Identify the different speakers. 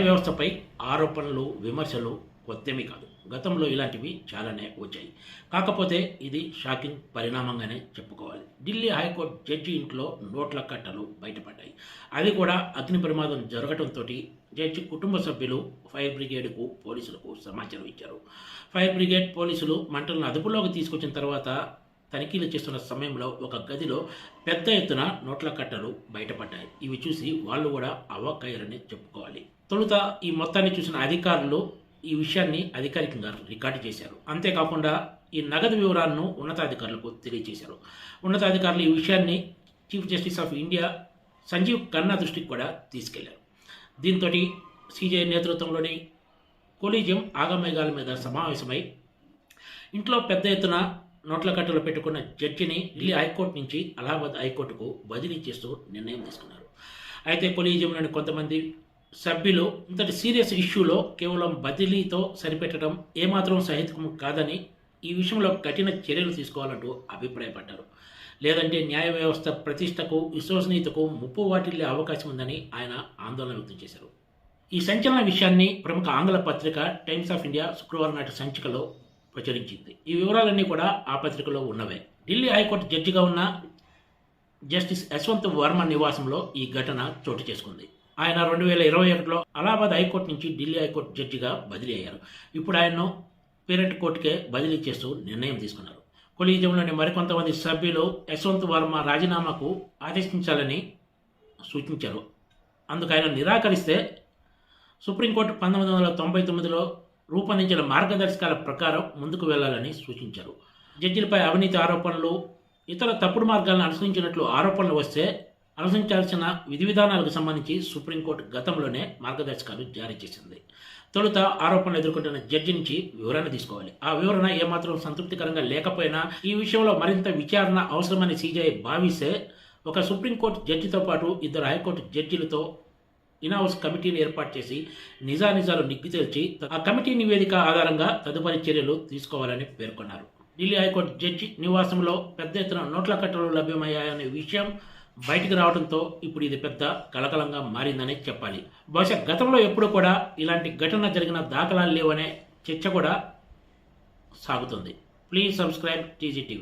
Speaker 1: వ్యవస్థపై ఆరోపణలు విమర్శలు కొత్తేమీ కాదు. గతంలో ఇలాంటివి చాలానే వచ్చాయి. కాకపోతే ఇది షాకింగ్ పరిణామంగానే చెప్పుకోవాలి. ఢిల్లీ హైకోర్టు జడ్జి ఇంట్లో నోట్ల కట్టలు బయటపడ్డాయి. అది కూడా అగ్ని ప్రమాదం జరగడంతో జడ్జి కుటుంబ సభ్యులు ఫైర్ బ్రిగేడ్కు పోలీసులకు సమాచారం ఇచ్చారు. ఫైర్ బ్రిగేడ్ పోలీసులు మంటలను అదుపులోకి తీసుకొచ్చిన తర్వాత తనిఖీలు చేస్తున్న సమయంలో ఒక గదిలో పెద్ద ఎత్తున నోట్ల కట్టలు బయటపడ్డాయి. ఇవి చూసి వాళ్ళు కూడా అవాక్కయ్యారని చెప్పుకోవాలి. తొలుత ఈ మొత్తాన్ని చూసిన అధికారులు ఈ విషయాన్ని అధికారికంగా రికార్డు చేశారు. అంతేకాకుండా ఈ నగదు వివరాలను ఉన్నతాధికారులకు తెలియజేశారు. ఉన్నతాధికారులు ఈ విషయాన్ని chief justice of India Sanjiv Khanna దృష్టికి కూడా తీసుకెళ్ళారు. దీంతో సిజే నేతృత్వంలోని కొలీజియం ఆగమేఘాల మీద సమావేశమై ఇంట్లో పెద్ద ఎత్తున నోట్ల కట్టలు పెట్టుకున్న జడ్జిని ఢిల్లీ హైకోర్టు నుంచి అలహాబాద్ హైకోర్టుకు బదిలీ చేస్తూ నిర్ణయం తీసుకున్నారు. అయితే కొలీజియంలోని కొంతమంది సభ్యులు ఇంతటి సీరియస్ ఇష్యూలో కేవలం బదిలీతో సరిపెట్టడం ఏమాత్రం సహితకం కాదని ఈ విషయంలో కఠిన చర్యలు తీసుకోవాలంటూ అభిప్రాయపడ్డారు. లేదంటే న్యాయ వ్యవస్థ ప్రతిష్టకు విశ్వసనీయతకు ముప్పు వాటిల్లే అవకాశం ఉందని ఆయన ఆందోళన వ్యక్తం చేశారు. ఈ సంచలన విషయాన్ని ప్రముఖ ఆంగ్ల పత్రిక టైమ్స్ ఆఫ్ ఇండియా శుక్రవారం నాటి సంచికలో ప్రచురించింది. ఈ వివరాలన్నీ కూడా ఆ పత్రికలో ఉన్నవే. ఢిల్లీ హైకోర్టు జడ్జిగా ఉన్న జస్టిస్ యశ్వంత్ వర్మ నివాసంలో ఈ ఘటన చోటు చేసుకుంది. ఆయన రెండు వేల ఇరవై ఒకటిలో అలహాబాద్ హైకోర్టు నుంచి ఢిల్లీ హైకోర్టు జడ్జిగా బదిలీ అయ్యారు. ఇప్పుడు ఆయన్ను పేరెంట్ కోర్టుకే బదిలీ చేస్తూ నిర్ణయం తీసుకున్నారు. కొలీజియంలోని మరికొంతమంది సభ్యులు యశ్వంత్ వర్మ రాజీనామాకు ఆదేశించాలని సూచించారు. అందుకు ఆయన నిరాకరిస్తే సుప్రీంకోర్టు పంతొమ్మిది వందల తొంభై తొమ్మిదిలో రూపొందించిన మార్గదర్శకాల ప్రకారం ముందుకు వెళ్ళాలని సూచించారు. జడ్జిలపై అవినీతి ఆరోపణలు ఇతర తప్పుడు మార్గాలను అనుసరించినట్లు ఆరోపణలు వస్తే అనుసరించాల్సిన విధి విధానాలకు సంబంధించి సుప్రీంకోర్టు గతంలోనే మార్గదర్శకాలు జారీ చేసింది. తొలుత ఆరోపణలు ఎదుర్కొంటున్న జడ్జి నుంచి వివరణ తీసుకోవాలి. ఆ వివరణ ఏమాత్రం సంతృప్తికరంగా లేకపోయినా ఈ విషయంలో మరింత విచారణ అవసరమని సీజీఐ భావిస్తే ఒక సుప్రీంకోర్టు జడ్జితో పాటు ఇద్దరు హైకోర్టు జడ్జిలతో ఇన్హౌస్ కమిటీని ఏర్పాటు చేసి నిజానిజాలు నిగ్గు తేల్చి ఆ కమిటీ నివేదిక ఆధారంగా తదుపరి చర్యలు తీసుకోవాలని పేర్కొన్నారు. ఢిల్లీ హైకోర్టు జడ్జి నివాసంలో పెద్ద ఎత్తున నోట్ల కట్టలు లభ్యమయ్యాయనే విషయం బయటికి రావడంతో ఇప్పుడు ఇది పెద్ద కలకలంగా మారిందనే చెప్పాలి. బహుశా గతంలో ఎప్పుడూ కూడా ఇలాంటి ఘటన జరిగిన దాఖలాలు లేవనే చర్చ కూడా సాగుతుంది. Please subscribe TGTV